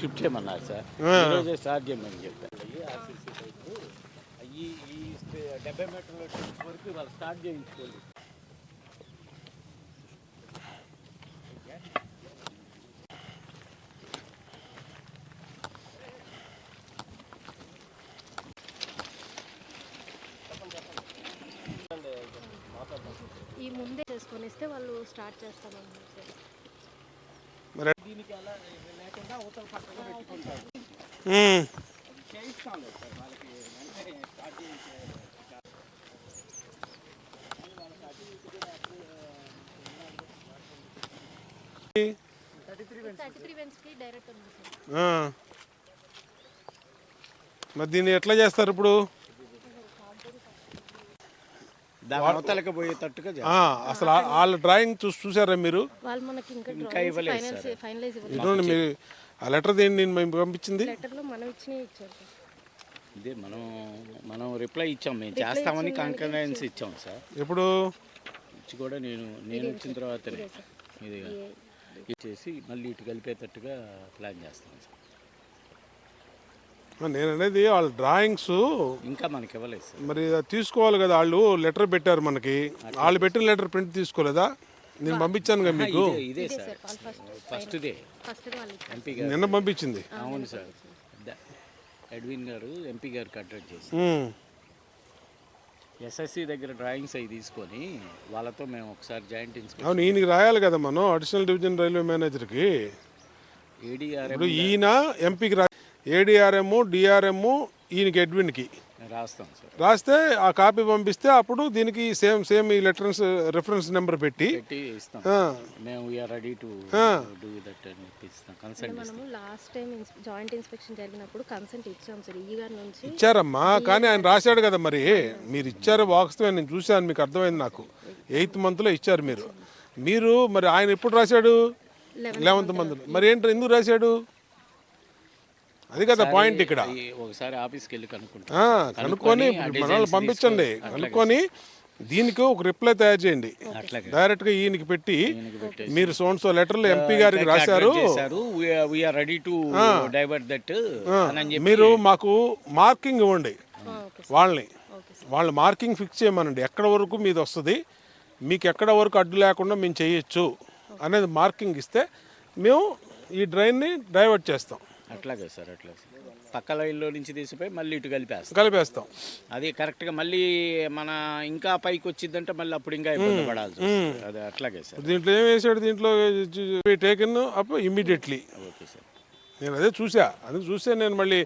Shift చేయమన్నారు sir. ఈరోజే start చేయమని చెప్పారు ఆర్సీసీ అయ్యి ఈ డెబ్బై మీటర్ల వరకు వాళ్ళు స్టార్ట్ చేయించుకోండి. ఈ ముందే చేసుకొని ఇస్తే వాళ్ళు స్టార్ట్ చేస్తామన్నారు సార్. దీనికి అలా లేకుండా అవతల పక్కన పెట్టుకుంటారు. చేయిస్తాం సార్ వాళ్ళకి. మరి దీన్ని ఎట్లా చేస్తారు ఇప్పుడు? అవతలకి పోయేటట్టుగా ఆ, అసలు వాళ్ళ డ్రాయింగ్ చూసి చూసారా మీరు? ఇంకా ఇంకా ఇవ్వలేదు ఇటువంటి మీరు ఆ లెటర్ దేని మేము పంపించింది? ఇదే మనం మనం రిప్లై ఇచ్చాం. మేము చేస్తామని కాన్ఫిడెన్స్ ఇచ్చాం సార్. ఎప్పుడు? ఇచ్చి కూడా నేను నేను వచ్చిన తర్వాతనే. ఇది ఇచ్చేసి మళ్ళీ ఇటు కలిపేటట్టుగా ప్లాన్ చేస్తాం సార్. నేను అనేది వాళ్ళ డ్రాయింగ్స్ ఇంకా మనకి ఇవ్వలేదు సార్. మరి అది తీసుకోవాలి కదా వాళ్ళు లెటర్ పెట్టారు మనకి. వాళ్ళు పెట్టిన లెటర్ ప్రింట్ తీసుకోలేదా? నేను పంపించాను కదా మీకు. ఇదే ఇదే సార్. ఫస్ట్ ఎంపీ గారు. నిన్న పంపించింది. అవును సార్. ద- ఎడ్విన్ గారు ఎంపీ గారికి అడ్రస్ చేసి ఉమ్. ఎస్ఎస్సి దగ్గర డ్రాయింగ్స్ అవి తీసుకొని వాళ్ళతో మేము ఒకసారి జాయింట్ అవును ఈయనకి రాయాలి కదా మనం అడిషనల్ డివిజన్ రైల్వే మేనేజర్కి. ఏడీఆర్ఎం ఇప్పుడు ఈయన ఎంపీకి రా ఏడిఆర్ఎం డిఆర్ఎం ఈయనకి ఎడ్విన్కి రాస్తాం సార్. రాస్తే ఆ కాపీ పంపిస్తే అప్పుడు దీనికి సేమ్ సేమ్ ఈ లెటర్స్ రెఫరెన్స్ నెంబర్ పెట్టి లాస్ట్ టైం జాయింట్ ఇన్స్పెక్షన్ జరిగినప్పుడు కన్సెంట్ ఇచ్చాం సార్. ఈ గారి నుంచి ఇచ్చారమ్మా కానీ ఆయన రాశాడు కదా మరి. మీరు ఇచ్చారు వాస్తవం నేను చూశాను మీకు అర్థమైంది నాకు. ఎయిత్ మంత్లో ఇచ్చారు మీరు. మీరు మరి ఆయన ఎప్పుడు రాశాడు? లెవెంత్ మంత్ మరి ఏంటి ఎందుకు రాశాడు? అది కదా పాయింట్ ఇక్కడ. ఒకసారి ఆఫీస్కి వెళ్ళి కనుక్కుంటాం. కనుక్కొని మనల్ని పంపించండి. కనుక్కొని దీనికి ఒక రిప్లై తయారు చేయండి. అట్లాగే. డైరెక్ట్గా ఈయనకి పెట్టి మీరు సోన్సో లెటర్లు ఎంపీ గారికి రాశారు. చేశారు. We are ready to divert that అని చెప్పి మీరు మాకు మార్కింగ్ ఇవ్వండి. వాళ్ళని. వాళ్ళు మార్కింగ్ ఫిక్స్ చేయమనండి. ఎక్కడ వరకు మీది వస్తుంది? మీకు ఎక్కడ వరకు అడ్డు లేకుండా మేము చేయొచ్చు అనేది మార్కింగ్ ఇస్తే మేము ఈ డ్రైన్ని డైవర్ట్ చేస్తాం. అట్లాగే సార్ అట్లాగే సార్. పక్క లైన్లో నుంచి తీసిపోయి మళ్ళీ ఇటు కలిపేస్తాం. కలిపేస్తాం. అది కరెక్ట్గా మళ్ళీ మన ఇంకా పైకి వచ్చిందంటే మళ్ళీ అప్పుడు ఇంకా ఇబ్బంది పడాల్సి వస్తుంది. అది అట్లాగే సార్. దీంట్లో ఏం వేసాడు? దీంట్లో taken up immediately okay sir. నేను అదే చూసా. అది చూసే నేను మళ్ళీ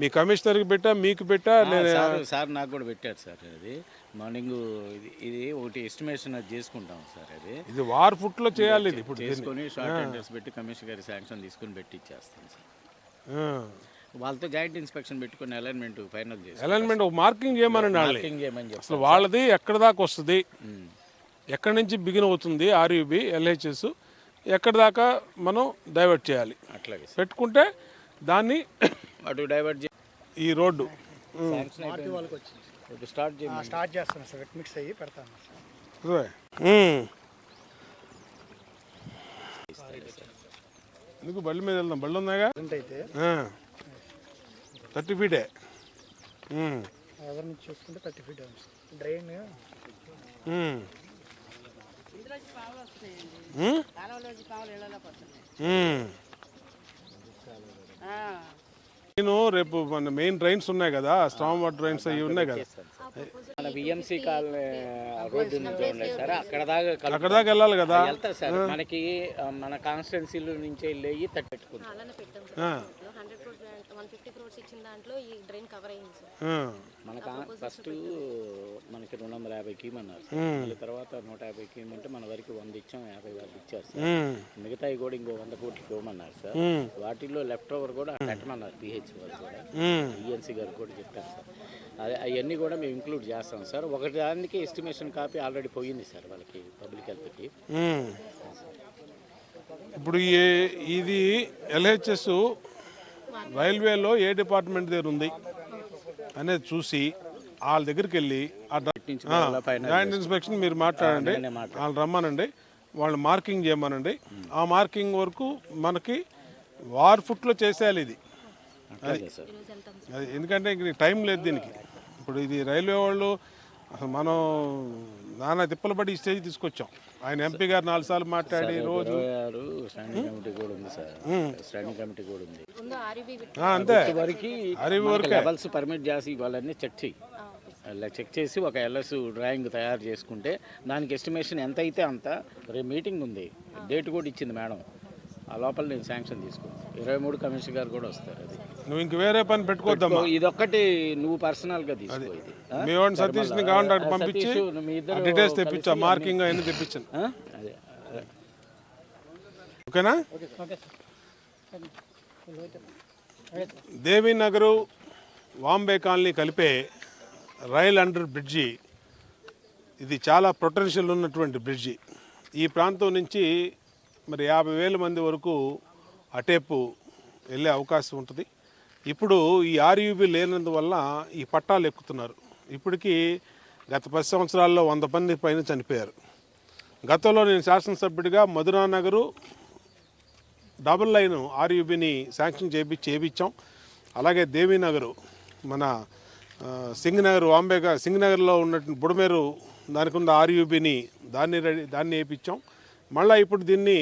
మీ కమిషనర్కి పెట్టా మీకు పెట్టా నేను సార్ సార్ నాకు కూడా పెట్టారు సార్ అది. మార్నింగ్ ఇది ఇది ఒకటి ఎస్టిమేషన్ అది చేసుకుంటాం సార్ అది. ఇది వార్ ఫుట్లో చేయాలి ఇది ఇప్పుడు చేసుకొని షార్ట్ అడ్రస్ పెట్టి కమిషనర్ గారి శాంక్షన్ తీసుకొని పెట్టి ఇచ్చేస్తాం సార్. వాళ్ళతో జాయింట్ ఇన్స్పెక్షన్ పెట్టుకుని అలైన్మెంట్ ఫైనల్ చేసి అలైన్మెంట్ ఒక మార్కింగ్ వాళ్ళని మార్కింగ్ చేయమని చెప్పి అసలు వాళ్ళది ఎక్కడ దాకా వస్తుంది? ఎక్కడి నుంచి బిగిన్ అవుతుంది ఆర్యూబి ఎల్హెచ్ఎస్ ఎక్కడి దాకా మనం డైవర్ట్ చేయాలి? అట్లాగే పెట్టుకుంటే దాన్ని అటు డైవర్ట్ చేసి ఈ రోడ్డు. స్టార్ట్ స్టార్ట్ చేస్తాను సార్. మిక్స్ అయ్యి పెడతాను. ఎందుకు బళ్ళ మీద వెళ్దాం? బళ్ళు ఉన్నాయిగా అయితే. థర్టీ ఫీటే. ఉమ్. ఎవరి నుంచి చూసుకుంటే థర్టీ ఫీట్ డ్రైన్. నేను రేపు మన మెయిన్ డ్రైన్స్ ఉన్నాయి కదా స్టామ్ వాటర్ డ్రైన్స్ అవి ఉన్నాయి కదా. మన విఎంసీ కాల్ రోడ్డు నుంచి ఉన్నాయి సార్. అక్కడ దాకా అక్కడ దాకా వెళ్ళాలి కదా? వెళ్తారు సార్. మనకి మన కాన్స్టిట్యున్సీలో నుంచి వెళ్ళి తట్టు పెట్టుకుంటాం. మనకు ఫస్ట్ మనకి రెండు వందల యాభైకి ఇమ్మన్నారు సార్. మళ్ళీ తర్వాత నూట యాభైకి ఇమ్మంటే మన వరకు వంద ఇచ్చాం యాభై వాళ్ళు ఇచ్చారు సార్. మిగతాయి కూడా ఇంకో వంద కోట్లకి ఇవ్వమన్నారు సార్. వాటిల్లో లెఫ్ట్ ఓవర్ కూడా పెట్టమన్నారు పిహెచ్ వాళ్ళు కూడా. ఈఎన్సీ గారు కూడా చెప్పారు సార్. అవన్నీ కూడా మేము ఇంక్లూడ్ చేస్తాం సార్. ఒకటి దానికి ఎస్టిమేషన్ కాపీ ఆల్రెడీ పోయింది సార్ వాళ్ళకి పబ్లిక్ హెల్త్కి. ఇప్పుడు ఇది ఎల్హెచ్ఎస్ రైల్వేలో ఏ డిపార్ట్మెంట్ దగ్గర ఉంది అనేది చూసి వాళ్ళ దగ్గరికి వెళ్ళి జాయింట్ ఇన్స్పెక్షన్ మీరు మాట్లాడండి. వాళ్ళు రమ్మనండి. వాళ్ళు మార్కింగ్ చేయమనండి. ఆ మార్కింగ్ వరకు మనకి వార్ ఫుట్లో చేసేయాలి ఇది అట్లాగే సార్ ఈరోజు వెళ్తాం అది. ఎందుకంటే ఇంక టైం లేదు దీనికి. ఇప్పుడు ఇది రైల్వే వాళ్ళు అసలు మనం నానా తిప్పలు పడి ఈ స్టేజ్ తీసుకొచ్చాం. ఆయన ఎంపీ గారు నాలుగు సార్లు మాట్లాడి రోజు ఇరవై ఆరు స్టాండింగ్ కమిటీ కూడా ఉంది సార్. స్టాండింగ్ కమిటీ కూడా ఉంది. ముందు ఆర్యూబీ ఆ, అంతే. వరకు అరివి వరకే. పర్మిట్ చేసి వాళ్ళన్నీ చెక్ చేయి. అలా చెక్ చేసి ఒక ఎల్ఎస్ డ్రాయింగ్ తయారు చేసుకుంటే దానికి ఎస్టిమేషన్ ఎంత అయితే అంత రేపు మీటింగ్ ఉంది. డేట్ కూడా ఇచ్చింది మేడం. ఆ లోపల నేను శాంక్షన్ తీసుకో ఇరవై మూడు కమిషనర్ గారు కూడా వస్తారు అది. నువ్వు ఇంక వేరే పని పెట్టుకోవద్దమ్మా. ఇదొక్కటి నువ్వు పర్సనల్గా తీసుకో ఇది. ఆ? మీ వాడిని సతీష్ని కావాలంటే అటు ఆ, పంపించి సతీష్, మీ ఇద్దరు డీటెయిల్స్ తెప్పించా మార్కింగ్ అవన్నీ తెప్పించాను. ఆ? అదే. ఓకేనా? దేవీనగరు వాంబే కాలనీ కలిపే రైల్ అండర్ బ్రిడ్జి ఇది చాలా పొటెన్షియల్ ఉన్నటువంటి బ్రిడ్జి. ఈ ప్రాంతం నుంచి మరి యాభై వేల మంది వరకు అటేపు వెళ్ళే అవకాశం ఉంటుంది. ఇప్పుడు ఈ ఆర్యూబీ లేనందువల్ల ఈ పట్టాలు ఎక్కుతున్నారు. ఇప్పటికీ గత పది సంవత్సరాల్లో వంద మంది పైన చనిపోయారు. గతంలో నేను శాసనసభ్యుడిగా మధురా నగరు డబుల్ లైన్ ఆర్యూబీని శాంక్షన్ చేపి చేపించాం అలాగే దేవీనగరు మన ఆ, సింగనగర్ వాంబేగా సింగనగర్లో ఉన్నటువంటి బుడమేరు దానికి ఉన్న ఆర్యూబీని దాన్ని రెడీ దాన్ని వేయించాం మళ్ళీ ఇప్పుడు దీన్ని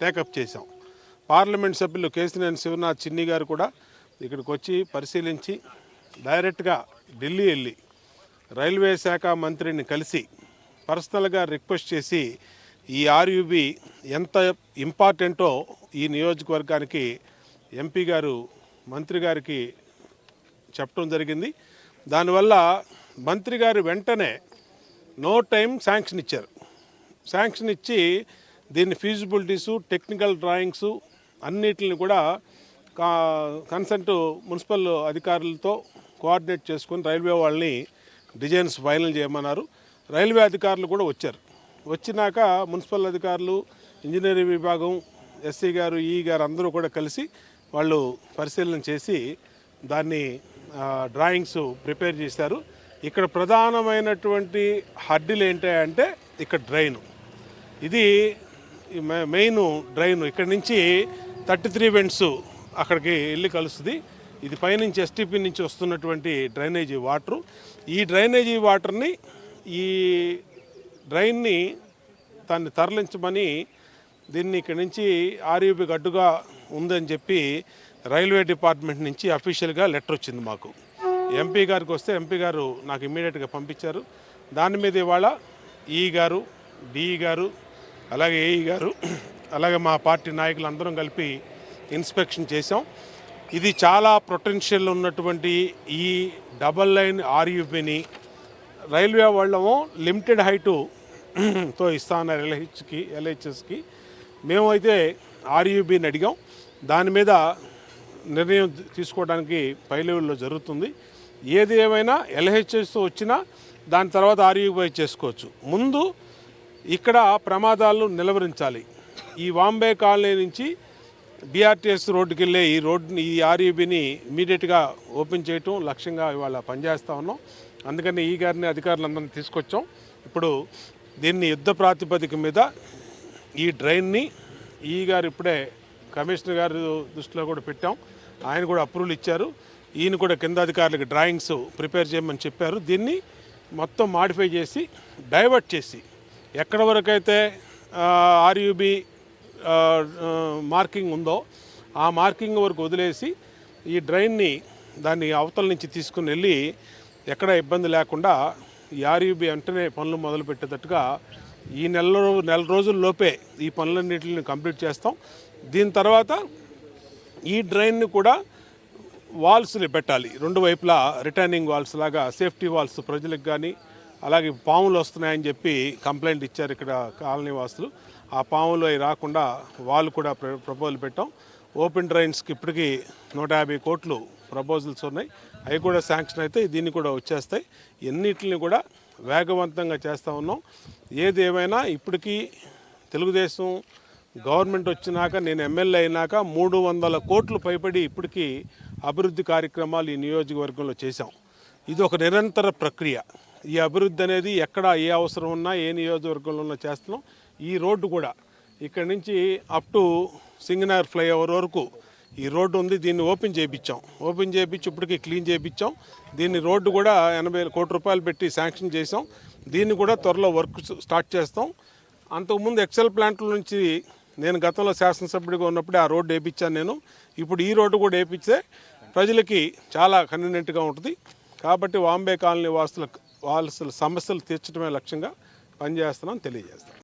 టేకప్ చేశాం. పార్లమెంట్ సభ్యులు కేసినేని శివనాథ్ చిన్ని గారు కూడా ఇక్కడికి వచ్చి పరిశీలించి డైరెక్ట్గా ఢిల్లీ వెళ్ళి రైల్వే శాఖ మంత్రిని కలిసి పర్సనల్గా రిక్వెస్ట్ చేసి ఈ ఆర్యూబీ ఎంత ఇంపార్టెంటో ఈ నియోజకవర్గానికి ఎంపీ గారు మంత్రి గారికి చెప్పడం జరిగింది. దానివల్ల మంత్రి గారు వెంటనే నో టైం శాంక్షన్ ఇచ్చారు. శాంక్షన్ ఇచ్చి దీన్ని ఫీజిబిలిటీసు టెక్నికల్ డ్రాయింగ్స్ అన్నిటిని కూడా కా కన్సల్ట్ మున్సిపల్ అధికారులతో కోఆర్డినేట్ చేసుకొని రైల్వే వాళ్ళని డిజైన్స్ ఫైనల్ చేయమన్నారు. రైల్వే అధికారులు కూడా వచ్చారు. వచ్చినాక మున్సిపల్ అధికారులు ఇంజనీరింగ్ విభాగం ఎస్సీ గారు ఈ గారు అందరూ కూడా కలిసి వాళ్ళు పరిశీలన చేసి దాన్ని డ్రాయింగ్స్ ప్రిపేర్ చేశారు. ఇక్కడ ప్రధానమైనటువంటి హడ్డీలు ఏంటంటే ఇక్కడ డ్రైను. ఇది మె- మెయిన్ డ్రైన్. ఇక్కడ నుంచి థర్టీ త్రీ వెంట్స్ అక్కడికి వెళ్ళి కలుస్తుంది. ఇది పైనుంచి ఎస్టీపీ నుంచి వస్తున్నటువంటి డ్రైనేజీ వాటరు. ఈ డ్రైనేజీ వాటర్ని ఈ డ్రైన్ని దాన్ని తరలించమని దీన్ని ఇక్కడి నుంచి ఆర్యూబి గడ్డుగా ఉందని చెప్పి రైల్వే డిపార్ట్మెంట్ నుంచి అఫీషియల్గా లెటర్ వచ్చింది మాకు. ఎంపీ గారికి వస్తే ఎంపీ గారు నాకు ఇమీడియట్గా పంపించారు. దాని మీద ఇవాళ ఈ గారు డిఈ గారు అలాగే ఏఈ గారు అలాగే మా పార్టీ నాయకులు అందరం కలిపి ఇన్స్పెక్షన్ చేసాం ఇది చాలా పొటెన్షియల్ ఉన్నటువంటి ఈ డబల్ లైన్ ఆర్యూబీని రైల్వే వాళ్ళము లిమిటెడ్ హైటు తో ఇస్తా ఉన్నారు ఎల్హెచ్కి ఎల్హెచ్ఎస్కి. మేమైతే ఆర్యూబీని అడిగాం. దాని మీద నిర్ణయం తీసుకోవడానికి పై లెవెల్లో జరుగుతుంది. ఏది ఏమైనా ఎల్హెచ్ఎస్ వచ్చినా దాని తర్వాత ఆర్యూబీ చేసుకోవచ్చు. ముందు ఇక్కడ ప్రమాదాలను నిలవరించాలి. ఈ వాంబే కాలనీ నుంచి బీఆర్టీఎస్ రోడ్డుకి వెళ్ళే ఈ రోడ్డుని ఈ ఆర్యూబీని ఇమీడియట్గా ఓపెన్ చేయటం లక్ష్యంగా ఇవాళ పనిచేస్తూ ఉన్నాం. అందుకని ఈ గారిని అధికారులందరినీ తీసుకొచ్చాం. ఇప్పుడు దీన్ని యుద్ధ ప్రాతిపదిక మీద ఈ డ్రైన్ని ఈ గారు ఇప్పుడే కమిషనర్ గారి దృష్టిలో కూడా పెట్టాం. ఆయన కూడా అప్రూవల్ ఇచ్చారు. ఈయన కూడా కింద అధికారులకు డ్రాయింగ్స్ ప్రిపేర్ చేయమని చెప్పారు. దీన్ని మొత్తం మాడిఫై చేసి డైవర్ట్ చేసి ఎక్కడ వరకు అయితే మార్కింగ్ ఉందో ఆ మార్కింగ్ వరకు వదిలేసి ఈ డ్రైన్ని దాన్ని అవతల నుంచి తీసుకుని వెళ్ళి ఎక్కడ ఇబ్బంది లేకుండా ఈ ఆర్యూబీ వెంటనే పనులు మొదలుపెట్టేటట్టుగా ఈ నెల నెల రోజుల్లోపే ఈ పనులన్నింటిని కంప్లీట్ చేస్తాం. దీని తర్వాత ఈ డ్రైన్ని కూడా వాల్స్ని పెట్టాలి. రెండు వైపులా రిటర్నింగ్ వాల్స్ లాగా సేఫ్టీ వాల్స్ ప్రజలకు కానీ అలాగే పాములు వస్తున్నాయని చెప్పి కంప్లైంట్ ఇచ్చారు ఇక్కడ కాలనీ వాసులు. ఆ పాములు అవి రాకుండా వాళ్ళు కూడా ప్ర- ప్రపోజల్ పెట్టాం. ఓపెన్ డ్రైన్స్కి ఇప్పటికీ నూట యాభై కోట్లు ప్రపోజల్స్ ఉన్నాయి. అవి కూడా శాంక్షన్ అయితే దీన్ని కూడా వచ్చేస్తాయి. ఎన్నిటిని కూడా వేగవంతంగా చేస్తూ ఉన్నాం. ఏది ఏమైనా ఇప్పటికీ తెలుగుదేశం గవర్నమెంట్ వచ్చినాక నేను ఎమ్మెల్యే అయినాక మూడు వందల కోట్లు పైబడి ఇప్పటికీ అభివృద్ధి కార్యక్రమాలు ఈ నియోజకవర్గంలో చేశాం. ఇది ఒక నిరంతర ప్రక్రియ. ఈ అభివృద్ధి అనేది ఎక్కడ ఏ అవసరం ఉన్నా ఏ నియోజకవర్గంలో ఉన్నా చేస్తున్నాం. ఈ రోడ్డు కూడా ఇక్కడి నుంచి అప్ టు సింగనగర్ ఫ్లైఓవర్ వరకు ఈ రోడ్డు ఉంది. దీన్ని ఓపెన్ చేయించాం ఓపెన్ చేయించి ఇప్పటికీ క్లీన్ చేయించాం దీన్ని రోడ్డు కూడా ఎనభై కోటి రూపాయలు పెట్టి శాంక్షన్ చేసాం దీన్ని కూడా త్వరలో వర్క్ స్టార్ట్ చేస్తాం. అంతకుముందు ఎక్సెల్ ప్లాంట్ల నుంచి నేను గతంలో శాసనసభ్యుడిగా ఉన్నప్పుడు ఆ రోడ్డు వేయించాను నేను. ఇప్పుడు ఈ రోడ్డు కూడా వేయించే ప్రజలకి చాలా కన్వీనియంట్గా ఉంటుంది. కాబట్టి వాంబే కాలనీ వాసులకు వాళ్ళ సమస్యలు తీర్చడమే లక్ష్యంగా పనిచేస్తున్నాం తెలియజేస్తాం.